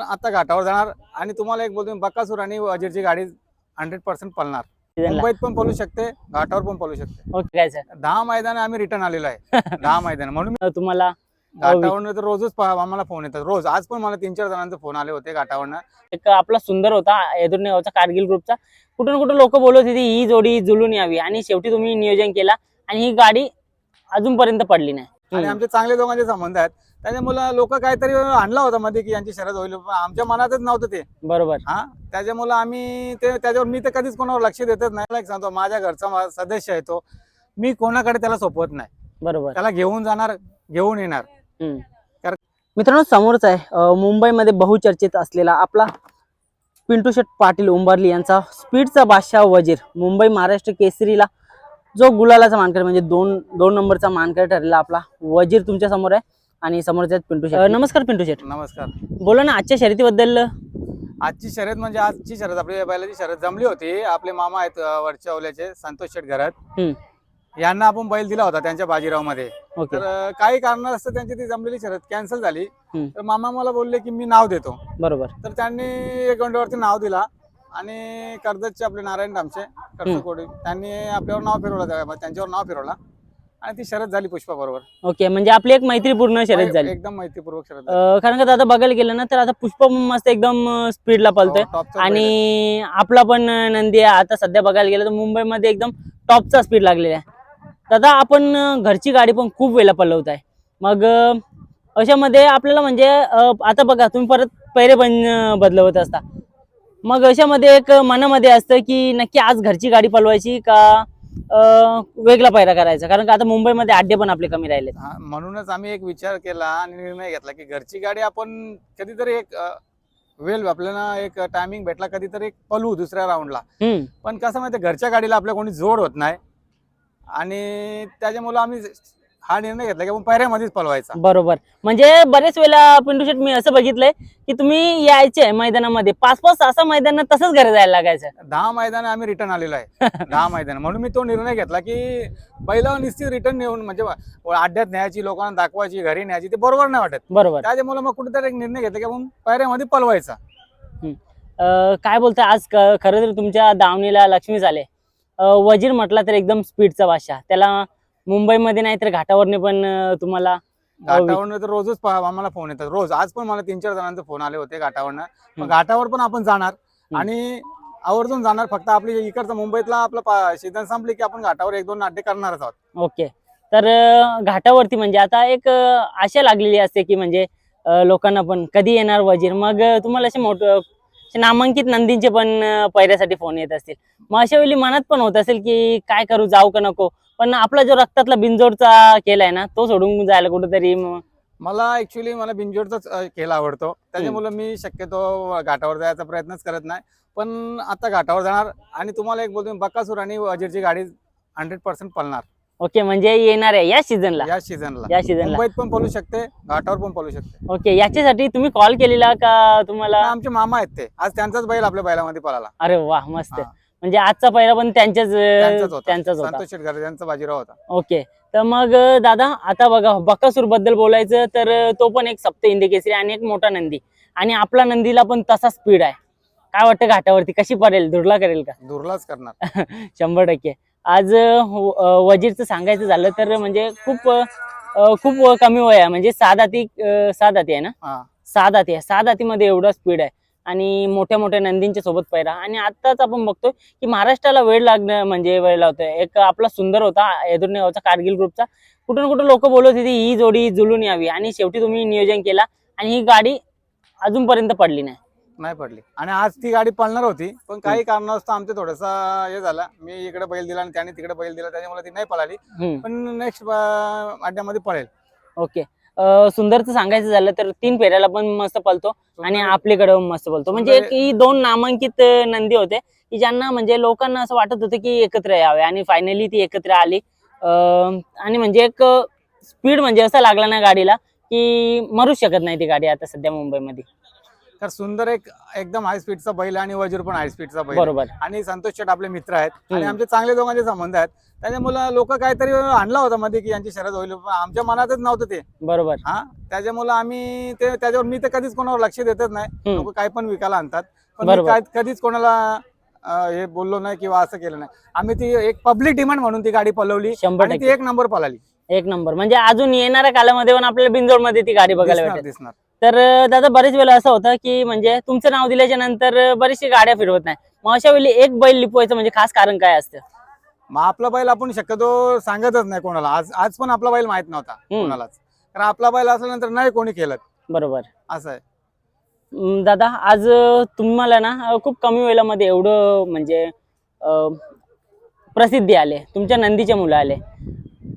आता घाटावर जाणार आणि तुम्हाला एक बोलतो बकासूर आणि वजीरची गाडी हंड्रेड पर्सेंट पळणार. सीझनला मुंबईत पण पळू शकते घाटावर पण पळू शकते. ओके काय सर? दहा मैदान आम्ही रिटर्न आलेलो आहे. दहा मैदान. म्हणून मी तुम्हाला घाटावरनं तर रोजच प- आम्हाला फोन येतात. रोज. आज पण मला तीन चार जणांचे फोन आले होते घाटावरनं. एक आपला सुंदर होता येदूर गावचा कारगिल ग्रुपचा. कुठून कुठं लोक बोलत होती ही जोडी जुळून यावी. आणि शेवटी तुम्ही नियोजन केला आणि ही गाडी अजूनपर्यंत पडली नाही. आणि हम्म. आमचे चांगले दोघांचे संबंध आहेत. त्याच्यामुळे लोक काहीतरी आणला होता मध्ये की यांची शरद होईल. आमच्या मनातच नव्हतं ते. बरोबर. हा त्याच्यामुळे आम्ही ते त्याच्यावर मी तर कधीच कोणावर लक्ष देतच नाही. सांगतो माझ्या घरचा सदस्य आहे तो. मी कोणाकडे त्याला सोपवत नाही. बरोबर. त्याला घेऊन जाणार घेऊन येणार. मित्रांनो समोरच आहे मुंबईमध्ये बहुचर्चित असलेला आपला पिंटू शेट पाटील उंबरली यांचा स्पीडचा बादशाह वजीर. मुंबई महाराष्ट्र केसरीला जो गुलालाचा मानकर म्हणजे दोन दोन नंबरचा मानकर ठरलेला आपला वजीर तुमच्यासमोर आहे. आणि समोरचे आहेत पिंटू शेट अं, नमस्कार पिंटू शेट. नमस्कार. बोला ना आजच्या शर्यतीबद्दल. आजची शर्यत म्हणजे आजची शर्यत आपली बैलाची शर्यत जमली होती. आपले मामा आहेत अं, वरच्या ओल्याचे संतोष शेट घरात. हम्म. यांना आपण बैल दिला होता त्यांच्या बाजीरावमध्ये ओके. तर अं, काही कारणास्तव त्यांची ती जमलेली शर्यत कॅन्सल झाली. हम्म. तर मामा मला बोलले की मी नाव देतो. बरोबर. तर त्यांनी एक घंट्यावरती नाव दिला आणि कर्जतचे आपले नारायण रामचे कर्जकोडी त्यांनी आपल्यावर नाव फिरवलं त्या- त्यांच्यावर नाव फिरवला. आणि ती शरद झाली पुष्पा बरोबर. ओके म्हणजे आपली एक मैत्रीपूर्ण शर्यत झाली. एकदम माहितीपूर्वक शरद झाली. अं, कारण का आता बघायला गेलं ना तर आता पुष्प मस्त एकदम स्पीडला पळतोय. हो, आहे. आणि आपला पण नंदी आहे. आता सध्या बघायला गेलं तर मुंबईमध्ये एकदम टॉपचा स्पीड लागलेला आहे. दादा आपण अं, घरची गाडी पण खूप वेळा पळवत आहे मग अं, अशामध्ये आपल्याला म्हणजे अं, आता बघा तुम्ही परत पैरे पण अं, बदलवत असता. मग अशामध्ये एक मनामध्ये असतं की नक्की आज घरची गाडी पळवायची का वेगळा पैरा करायचा. कारण का आता मुंबईमध्ये अड्डे पण आपले कमी राहिले हा, म्हणूनच आम्ही एक विचार केला आणि निर्णय घेतला की घरची गाडी आपण कधीतरी एक वेल आपल्याला एक टायमिंग भेटला कधीतरी एक पलू दुसऱ्या राऊंडला हम्म. पण कसं माहिती घरच्या गाडीला आपल्या कोणी जोड होत नाही. आणि त्याच्यामुळे आम्ही हा निर्णय घेतला की आपण पैऱ्यामध्येच पलवायचा बरोबर. म्हणजे बरेच वेळा पिंटू शेट मी असं बघितलंय की तुम्ही यायचे मैदानामध्ये. पाच पाच सहा सहा मैदान तसंच घरी जायला लागायचं. दहा मैदान आम्ही रिटर्न आलेलो आहे. दहा मैदान. म्हणून मी तो निर्णय घेतला की पहिला निश्चित रिटर्न नेऊन म्हणजे अड्ड्यात न्यायची लोकांना दाखवायची घरी न्यायची ते बरोबर नाही वाटत. बरोबर. त्याच्यामुळे मग कुठेतरी एक निर्णय घेतला की आपण पायऱ्यामध्ये पलवायचा अं, काय बोलताय? आज क- खरं तर तुमच्या दावणीला लक्ष्मी झाले अं, वजीर म्हटला तर एकदम स्पीडचा भाषा त्याला मुंबईमध्ये नाही तर घाटावरने पण तुम्हाला घाटावरनं तर रोजच आम्हाला फोन येतात. रोज. आज पण मला तीन चार जणांचे फोन आले होते घाटावरनं. घाटावर पण आपण जाणार. आणि आवर्जून जाणार. फक्त आपली इकडचा मुंबईतला आपला सीझन संपली की आपण घाटावर एक दोन नाट्य करणारच आहोत. ओके. तर घाटावरती म्हणजे आता एक आशा लागलेली असते की म्हणजे लोकांना पण कधी येणार वजीर? मग तुम्हाला असे मोठ नामांकित नंदींचे पण अं, पैऱ्यासाठी फोन येत असतील. मग अशा वेळी मनात पण होत असेल की काय करू जाऊ का नको? पण आपला जो रक्तातला बिंजोडचा केलाय ना तो सोडून जायला कुठेतरी मला ऍक्च्युली मला बिंजोडचाच अ, खेळ आवडतो. त्याच्यामुळे मी शक्यतो घाटावर जायचा प्रयत्नच करत नाही. पण आता घाटावर जाणार आणि तुम्हाला एक बोलतो बकासूर आणि वजीरची गाडी हंड्रेड पर्सेंट पळणार. ओके म्हणजे येणार आहे या सीझनला या सीझनला या सीझनला मुंबईत पण पळू शकते घाटावर पण पळू शकते. ओके याच्यासाठी तुम्ही कॉल केलेला का तुम्हाला? आमचे मामा आहेत ते. आज त्यांचाच बैल आपल्या बैलामध्ये पळाला. अरे वा मस्त. म्हणजे आजचा पहिला पण त्यांच्याच त्यांचाच होता. होता. संतोष शेटकर यांचा बाजीराव होता. ओके. तर मग दादा आता बघा बकासूरबद्दल बोलायचं तर तो पण एक सप्त इंदी केसरी आणि एक मोठा नंदी. आणि आपला नंदीला पण तसा स्पीड आहे. काय वाटतं घाटावरती? कशी पडेल? धुरला करेल का? दुर्लाच करणार. शंभर टक्के. आज अं, वजीरचं सांगायचं झालं तर म्हणजे खूप खूप कमी वय आहे. म्हणजे दाती अं, सहा दाती आहे ना? हा. सहा दाती आहे. सहा दातीमध्ये एवढा स्पीड आहे. आणि मोठ्या मोठ्या नंदींच्या सोबत पैरा आणि आताच आपण बघतोय की महाराष्ट्राला वेळ लागणं म्हणजे वेळ लावतोय. एक आपला सुंदर होता येदुर्णे गावचा कारगिल ग्रुपचा. कुठून कुठं लोक बोलत होती ही जोडी जुळून यावी. आणि शेवटी तुम्ही नियोजन केला आणि ही गाडी अजूनपर्यंत पडली नाही. नाही पडली. आणि आज ती गाडी पळणार होती पण काही कारणास्तव आमचं थोडंसं हे झालं. मी इकडे बैल दिला आणि त्याने तिकडे बैल दिला त्याच्यामुळे ती नाही पळाली. पण नेक्स्ट अड्ड्यामध्ये पळेल. ओके. सुंदरचं सांगायचं झालं तर तीन फेऱ्याला पण मस्त पळतो आणि आपल्याकडे मस्त बोलतो म्हणजे एक ही दोन नामांकित नंदी होते की ज्यांना म्हणजे लोकांना असं वाटत होतं की एकत्र यावे आणि फायनली ती एकत्र आली. अं, आणि म्हणजे एक स्पीड म्हणजे असा लागला ना गाडीला की मरूच शकत नाही ती गाडी आता सध्या मुंबईमध्ये. तर सुंदर एक एकदम हाय स्पीडचा बैल आणि वजीर पण हाय स्पीडचा बैल. बरोबर. आणि संतोष शेट आपले मित्र आहेत. आणि. आमचे चांगले दोघांचे संबंध आहेत. त्याच्यामुळे लोक काहीतरी आणला होता मध्ये की यांची शरद होईल. पण आमच्या मनातच नव्हतं ते. बरोबर. हा? त्याच्यामुळे आम्ही ते त्याच्यावर मी तर कधीच कोणावर लक्ष देतच नाही. लोक काय पण विकायला आणतात. पण. काय- कधीच कोणाला हे बोललो नाही किंवा असं केलं नाही. आम्ही ती एक पब्लिक डिमांड म्हणून ती गाडी पलवली आणि ती एक नंबर पळाली. एक नंबर म्हणजे अजून येणाऱ्या कालामध्ये पण आपल्याला बिंजोडमध्ये ती गाडी बघायला दिसणार. तर दादा बरेच वेळा असं होतं की म्हणजे तुमचं नाव दिल्याच्या नंतर बरीचशी गाड्या फिरवत नाही. मग अशा वेळी एक बैल लिपवायचं म्हणजे खास कारण काय असतं? मग आपला बैल आपण शक्यतो सांगतच नाही कोणाला. आज आज पण आपला बैल माहीत नव्हता. कोणालाच. कारण आपला बैल असल्यानंतर नाही कोणी केलं बरोबर. असं आहे. अं, दादा आज तुम्हाला ना अं, खूप कमी वेळामध्ये एवढं म्हणजे अं, प्रसिद्धी आले. तुमच्या नंदीचे मुलं आले.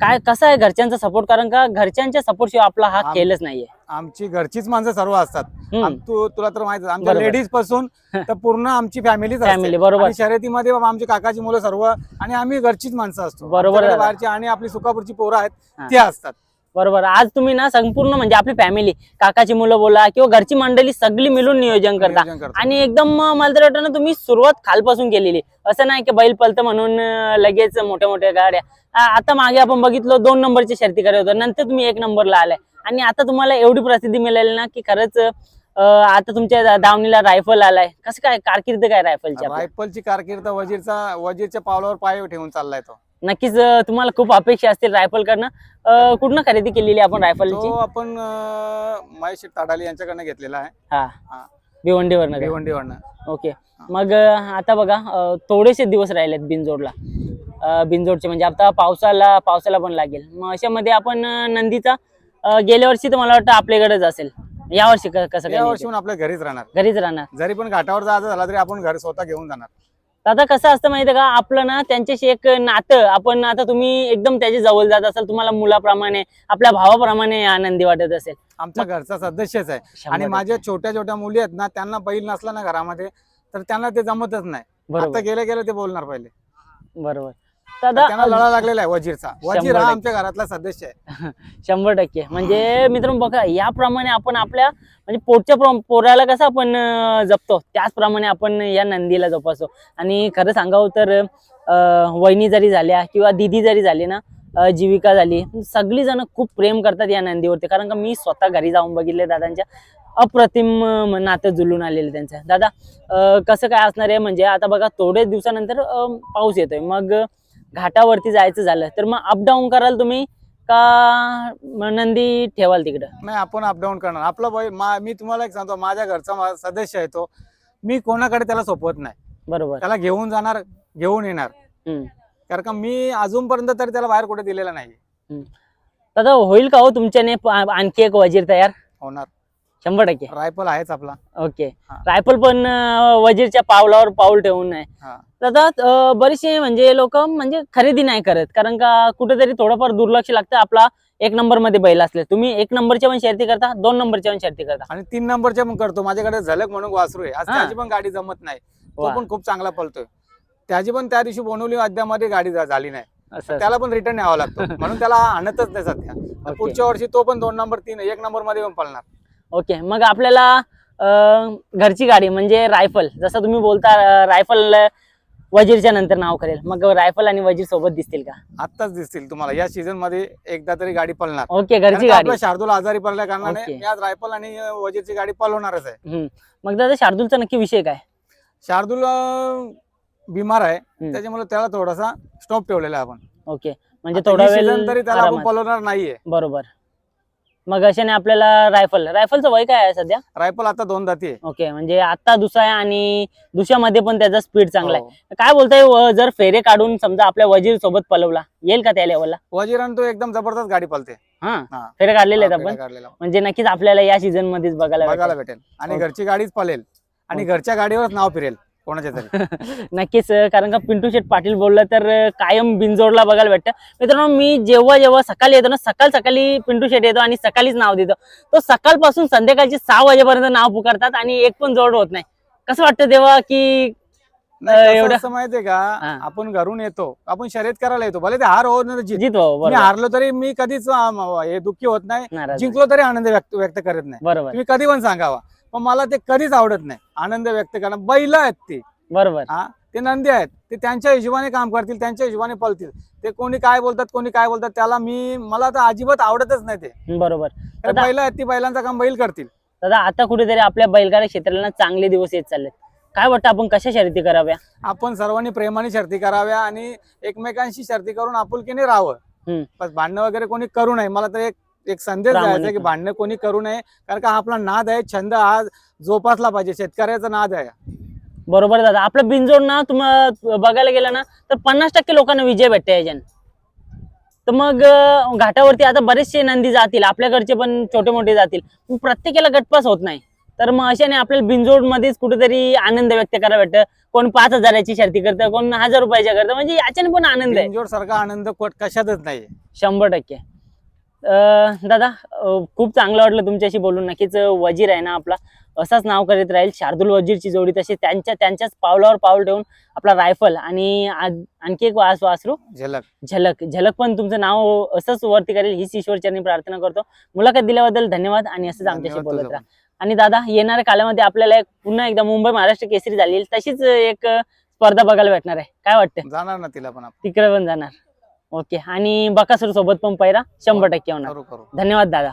काय कसं आहे घरच्यांचा सपोर्ट कारण का घरच्यांच्या सपोर्ट शिवाय आपला हा आम- खेळच नाहीये. आमची घरचीच माणसं सर्व असतात. हम्म. आम- तू तुला तर माहीत आमच्या बरोबर. लेडीजपासून तर पूर्ण आमची फॅमिलीच फॅमिली बरोबर. आणि शर्यतीमध्ये बाबा आमची काकाची मुलं सर्व आणि आम्ही घरचीच माणसं असतो. बरोबर. आमच्याकडे दादा. बाहेरची आणि आपली सुकापूरची पोरं आहेत. ते असतात. बरोबर. आज तुम्ही ना संपूर्ण म्हणजे आपली फॅमिली काकाची मुलं बोला किंवा घरची मंडळी सगळी मिळून नियोजन करता नियोजन करतो. आणि एकदम अं, मला तर वाटतं ना तुम्ही सुरुवात खालपासून केलेली असं नाही की बैल पलतं म्हणून अं, लगेच मोठ्या मोठ्या गाड्या. आ- आता मागे आपण बघितलं दोन नंबरची शर्ती करत होतो. नंतर तुम्ही एक नंबरला आलाय. आणि आता तुम्हाला एवढी प्रसिद्धी मिळाली ना की खरंच आता तुमच्या दावणीला रायफल आलाय. कसं काय कारकीर्द काय रायफलची? रायफलची कारकीर्द वजीरचा वजीरच्या पावलावर पाय ठेवून चाललाय तो. नक्कीच तुम्हाला खूप अपेक्षा असतील रायफल कडनं कुठनं खरेदी केलेली आपण रायफलची तो आपण महेश ताडाली यांच्याकडनं घेतलेला आहे. हा. भिवंडीवरनं? भिवंडीवरनं. ओके. मग आता बघा थोडेसे दिवस राहिलेत बिनजोडला. बिनजोडचे म्हणजे आता पावसाला पावसाला पण लागेल. मग अशामध्ये आपण नंदीचा अं, गेल्या वर्षी तर मला वाटतं आपल्याकडेच असेल. या वर्षी क- कसं या वर्षी पण आपल्या घरीच राहणार? घरीच राहणार. जरी पण घाटावर जायचं झाला तरी आपण घर स्वतः घेऊन जाणार. आता कसं असतं माहितीये का? आपलं ना त्यांच्याशी एक नातं आपण आता तुम्ही एकदम त्याच्याजवळ जात असाल तुम्हाला मुलाप्रमाणे आपल्या भावाप्रमाणे आनंदी वाटत असेल. आमच्या घरचा सदस्यच आहे. आणि टक्के. माझ्या छोट्या छोट्या मुली आहेत ना त्यांना बैल नसला ना घरामध्ये तर त्यांना ते जमतच नाही. बरोबर. आता गेले गेले ते बोलणार पहिले. बरोबर. त्यांना दादा लढा लागलेला आहे वजीरचा. वजीर हा. आमच्या घरातला सदस्य आहे. शंभर टक्के. म्हणजे मित्रांनो बघा याप्रमाणे आपण आपल्या म्हणजे पोटच्या प्र- पोराला कसं आपण जपतो? त्याचप्रमाणे आपण या नंदीला जपतो आणि खरं सांगावं तर वहिनी जरी झाल्या किंवा दिदी जरी झाली ना जीविका झाली सगळी जण खूप प्रेम करतात या नंदीवरती. कारण का मी स्वतः घरी जाऊन बघितले दादांच्या अप्रतिम नातं जुलून आलेलं त्यांचं. दादा कसं काय असणार आहे? म्हणजे आता बघा थोड्याच दिवसानंतर पाऊस येतोय. मग घाटावरती जायचं झालं तर मग अपडाऊन कराल तुम्ही का नंदी ठेवाल तिकडं? नाही आपण अपडाऊन करणार. आपला बैल मा- मी तुम्हाला एक सांगतो माझ्या घरचा मा- सदस्य आहे तो. मी कोणाकडे त्याला सोपवत नाही. बरोबर. त्याला घेऊन जाणार घेऊन येणार. हम्म. कारण का मी अजूनपर्यंत तरी त्याला बाहेर कुठे दिलेला नाही दादा होईल का हो तुमच्याने प- आणखी एक वजीर तयार? होणार. शंभर टक्के. रायफल आहेच आपला. ओके. हा. रायफल पण अं, वजीरच्या पावलावर पाऊल ठेवून आहे. हा. अं, बरेचसे म्हणजे लोक म्हणजे खरेदी नाही करत कारण का कुठेतरी थोडंफार दुर्लक्ष लागतं आपला एक नंबरमध्ये बैल असले. तुम्ही एक नंबरच्या पण शर्ती करता दोन नंबरच्या पण शर्ती करता. आणि तीन नंबरच्या पण करतो. माझ्याकडे झलक म्हणून वासरू आहे. आज हा. त्याची पण गाडी जमत नाही. तो. पण खूप चांगला पळतोय. त्याची पण त्या दिवशी बोनवली अद्यामध्ये गाडी झा- झाली नाही. असं त्याला पण रिटर्न यावं लागतो. म्हणून त्याला आणतच नाही सध्या. पुढच्या वर्षी तो पण दोन नंबर तीन एक नंबरमध्ये पण पळणार. ओके मग आपल्याला घरची गाडी म्हणजे रायफल जसं तुम्ही बोलता रायफल वजीरच्या नंतर नाव करेल. मग रायफल आणि वजीर सोबत दिसतील का? आत्ताच दिसतील तुम्हाला. या सीझनमध्ये एकदा तरी गाडी पळणार. ओके घरची गाडी. शार्दूल आजारी पडल्या कारणाने आज रायफल आणि वजीरची गाडी पळवणारच आहे. मग दादा शार्दूलचा नक्की विषय काय? शार्दूल बिमार आहे. त्याच्यामुळे त्याला थोडासा स्टॉप ठेवलेला आहे आपण. ओके. म्हणजे थोडा वेळ तरी त्याला आपण. पळवणार नाहीये. बरोबर. मग अशाने आपल्याला रायफल रायफलचं वय काय आहे सध्या रायफल आता दोन दाती आहे ओके म्हणजे आता दुसरा आहे आणि दुसऱ्यामध्ये पण त्याचा स्पीड चांगला हो. आहे काय बोलताय व जर फेरे काढून समजा आपल्या वजीर सोबत पलवला येईल का त्या लेवलला वजीरान तो एकदम जबरदस्त गाडी पळते हा हा. फेरे काढलेले आहेत हा, आपण काढलेला. म्हणजे नक्कीच आपल्याला या सीझन मध्येच बघायला बघायला भेटेल. भेटेल आणि. घरची गाडीच पळेल आणि. घरच्या गाडीवरच नाव फिरेल कोणाच्या तरी. नक्कीच कारण का पिंटू शेठ पाटील बोललं तर कायम बिनजोडला बघायला भेटतं. मित्रांनो मी जेव्हा जेव्हा सकाळी येतो ना सकाळ सकाळी पिंटू शेठ येतो आणि सकाळीच नाव देतो. तो सकाळपासून संध्याकाळची सहा वाजेपर्यंत नाव पुकारतात आणि एक पण जोड होत नाही. कसं वाटतं तेव्हा की एवढं- असं माहितीये का. आपण घरून येतो आपण शर्यत करायला येतो. भले ते हार हो हारलो तरी मी कधीच हे दुःखी होत नाही. जिंकलो तरी आनंद व्यक्त करत नाही. बरोबर. तुम्ही कधी पण सांगावा. पण मला ते कधीच आवडत नाही. आनंद व्यक्त करणं. बैल आहेत ते. बरोबर. हा? ते नंदी आहेत. ते त्यांच्या हिशोबाने काम करतील त्यांच्या हिशोबाने पळतील. ते कोणी काय बोलतात कोणी काय बोलतात त्याला मी मला तर अजिबात आवडतच नाही ते. बरोबर. दादा- बैल आहेत ती बैलांचं काम बैल करतील. दादा आता कुठेतरी आपल्या बैलगाडी क्षेत्राला चांगले दिवस येत चाललेत. काय वाटतं आपण कशा शर्यती कराव्या? आपण सर्वांनी प्रेमाने शर्ती कराव्या आणि एकमेकांशी शर्ती करून आपुलकीने राहावं. हम्म. बस भांडणं वगैरे कोणी करू नये. मला तर एक एक संदेश द्यायचा की. भांडणं कोणी करू नये कारण का आपला नाद आहे छंद हा जोपासला पाहिजे शेतकऱ्याचा नाद आहे. बरोबर दादा. आपलं बिनजोड ना तुम्हाला बघायला गेलं ना तर पन्नास टक्के लोकांना विजय भेटते याच्यानं. तर मग घाटावरती आता बरेचसे नंदी जातील आपल्याकडचे पण छोटे मोठे जातील. पण प्रत्येकाला गटपास होत नाही. तर मग अशाने आपल्याला बिनजोड मध्येच कुठेतरी आनंद व्यक्त करायला भेटतं. कोण पाच हजाराची शर्ती करतं कोण हजार रुपयाच्या करतं म्हणजे याच्याने पण आनंद आहे. बिनजोड सारखा आनंद कशातच नाही. शंभर टक्के. दादा खूप चांगलं वाटलं तुमच्याशी बोलून. नक्कीच वजीर आहे ना आपला. असाच नाव करीत राहील. शार्दुल वजीरची जोडी तशी त्यांच्या त्यांच्याच पावलावर पाऊल ठेवून आपला रायफल आणि आणखी एक वास वासरू. झलक. झलक. झलक पण तुमचं नाव असंच वरती करेल. हीच ईश्वरचरणी प्रार्थना करतो. मुलाखत दिल्याबद्दल धन्यवाद आणि असंच आमच्याशी बोलत राहा. आणि दादा येणाऱ्या काळामध्ये आपल्याला एक पुन्हा एकदा मुंबई महाराष्ट्र केसरी झाली तशीच एक स्पर्धा बघायला भेटणार आहे. काय वाटतं. जाणार ना तिला पण तिकडे पण जाणार. ओके. आणि बकासूर सोबत पण पैरा शंभर टक्के होणार. करू करू. धन्यवाद दादा.